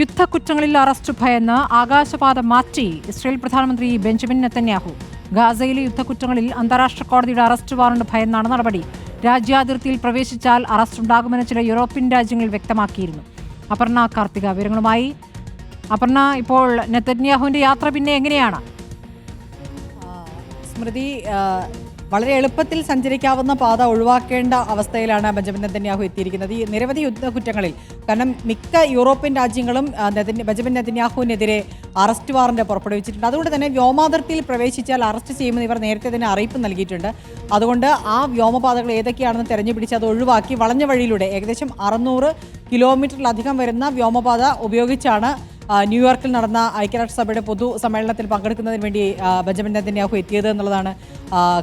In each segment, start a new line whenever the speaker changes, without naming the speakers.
യുദ്ധക്കുറ്റങ്ങളിൽ arrest ഭയന്ന് ആകാശപാത മാറ്റി Israel പ്രധാനമന്ത്രി ബെഞ്ചമിൻ നെത്തന്യാഹു. ഗാസയിലെ യുദ്ധക്കുറ്റങ്ങളിൽ അന്താരാഷ്ട്ര കോടതിയുടെ അറസ്റ്റ് വാറണ്ട് ഭയന്നാണ് നടപടി. രാജ്യാതിർത്തിയിൽ പ്രവേശിച്ചാൽ അറസ്റ്റ് ഉണ്ടാകുമെന്ന് ചില യൂറോപ്യൻ രാജ്യങ്ങൾ വ്യക്തമാക്കിയിരുന്നു. അപർണ കാർത്തിക വിവരങ്ങളുമായി. അപർണ ഇപ്പോൾ നെത്തന്യാഹുവിന്റെ യാത്ര പിന്നെ എങ്ങനെയാണ്?
സ്മൃതി വളരെ എളുപ്പത്തിൽ സഞ്ചരിക്കാവുന്ന പാത ഒഴിവാക്കേണ്ട അവസ്ഥയിലാണ് ബെഞ്ചമിൻ നെതന്യാഹു എത്തിയിരിക്കുന്നത്. ഈ നിരവധി യുദ്ധകുറ്റങ്ങളിൽ കാരണം മിക്ക യൂറോപ്യൻ രാജ്യങ്ങളും ബെഞ്ചമിൻ നെതന്യാഹുവിനെതിരെ അറസ്റ്റ് വാറന്റ് പുറപ്പെടുവിച്ചിട്ടുണ്ട്. അതുകൊണ്ട് തന്നെ വ്യോമാതിർത്തിയിൽ പ്രവേശിച്ചാൽ അറസ്റ്റ് ചെയ്യുമെന്ന് ഇവർ നേരത്തെ തന്നെ അറിയിപ്പ് നൽകിയിട്ടുണ്ട്. അതുകൊണ്ട് ആ വ്യോമപാതകൾ ഏതൊക്കെയാണെന്ന് തെരഞ്ഞുപിടിച്ച് അത് ഒഴിവാക്കി വളഞ്ഞ വഴിയിലൂടെ ഏകദേശം അറുന്നൂറ് കിലോമീറ്ററിലധികം വരുന്ന വ്യോമപാത ഉപയോഗിച്ചാണ് ന്യൂയോർക്കിൽ നടന്ന ഐക്യരാഷ്ട്രസഭയുടെ പൊതു സമ്മേളനത്തിൽ പങ്കെടുക്കുന്നതിന് വേണ്ടി ബെഞ്ചമിൻ നെതന്യാഹു എത്തിയത് എന്നുള്ളതാണ്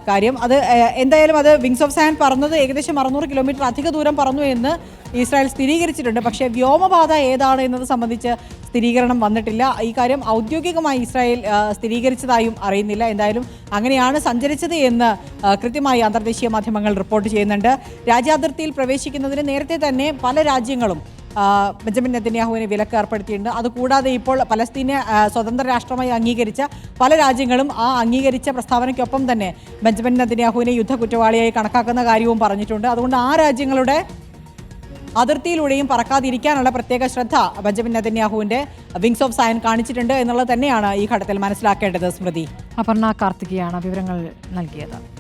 കാര്യം. അത് എന്തായാലും അത് വിങ്സ് ഓഫ് സാൻ പറന്നത് ഏകദേശം അറുന്നൂറ് കിലോമീറ്റർ അധിക ദൂരം പറന്നു എന്ന് ഇസ്രായേൽ സ്ഥിരീകരിച്ചിട്ടുണ്ട്. പക്ഷേ വ്യോമപാത ഏതാണ് എന്നത് സംബന്ധിച്ച് സ്ഥിരീകരണം വന്നിട്ടില്ല. ഈ കാര്യം ഔദ്യോഗികമായി ഇസ്രായേൽ സ്ഥിരീകരിച്ചതായും അറിയുന്നില്ല. എന്തായാലും അങ്ങനെയാണ് സഞ്ചരിച്ചത് എന്ന് കൃത്യമായി അന്തർദേശീയ മാധ്യമങ്ങൾ റിപ്പോർട്ട് ചെയ്യുന്നുണ്ട്. രാജ്യാതിർത്തിയിൽ പ്രവേശിക്കുന്നതിന് നേരത്തെ തന്നെ പല രാജ്യങ്ങളും ബെഞ്ചമിൻ നെതന്യാഹുവിന് വിലക്ക് ഏർപ്പെടുത്തിയിട്ടുണ്ട്. അതുകൂടാതെ ഇപ്പോൾ പലസ്തീനെ സ്വതന്ത്ര രാഷ്ട്രമായി അംഗീകരിച്ച പല രാജ്യങ്ങളും ആ അംഗീകരിച്ച പ്രസ്താവനയ്ക്കൊപ്പം തന്നെ ബെഞ്ചമിൻ നെതന്യാഹുവിനെ യുദ്ധ കുറ്റവാളിയായി കണക്കാക്കുന്ന കാര്യവും പറഞ്ഞിട്ടുണ്ട്. അതുകൊണ്ട് ആ രാജ്യങ്ങളുടെ അതിർത്തിയിലൂടെയും പറക്കാതിരിക്കാനുള്ള പ്രത്യേക ശ്രദ്ധ ബെഞ്ചമിൻ നെതന്യാഹുവിന്റെ വിങ്സ് ഓഫ് സയൻ കാണിച്ചിട്ടുണ്ട് എന്നുള്ളത് തന്നെയാണ് ഈ ഘട്ടത്തിൽ മനസ്സിലാക്കേണ്ടത് സ്മൃതി.
അപർണ കാർത്തികയാണ് വിവരങ്ങൾ നൽകിയത്.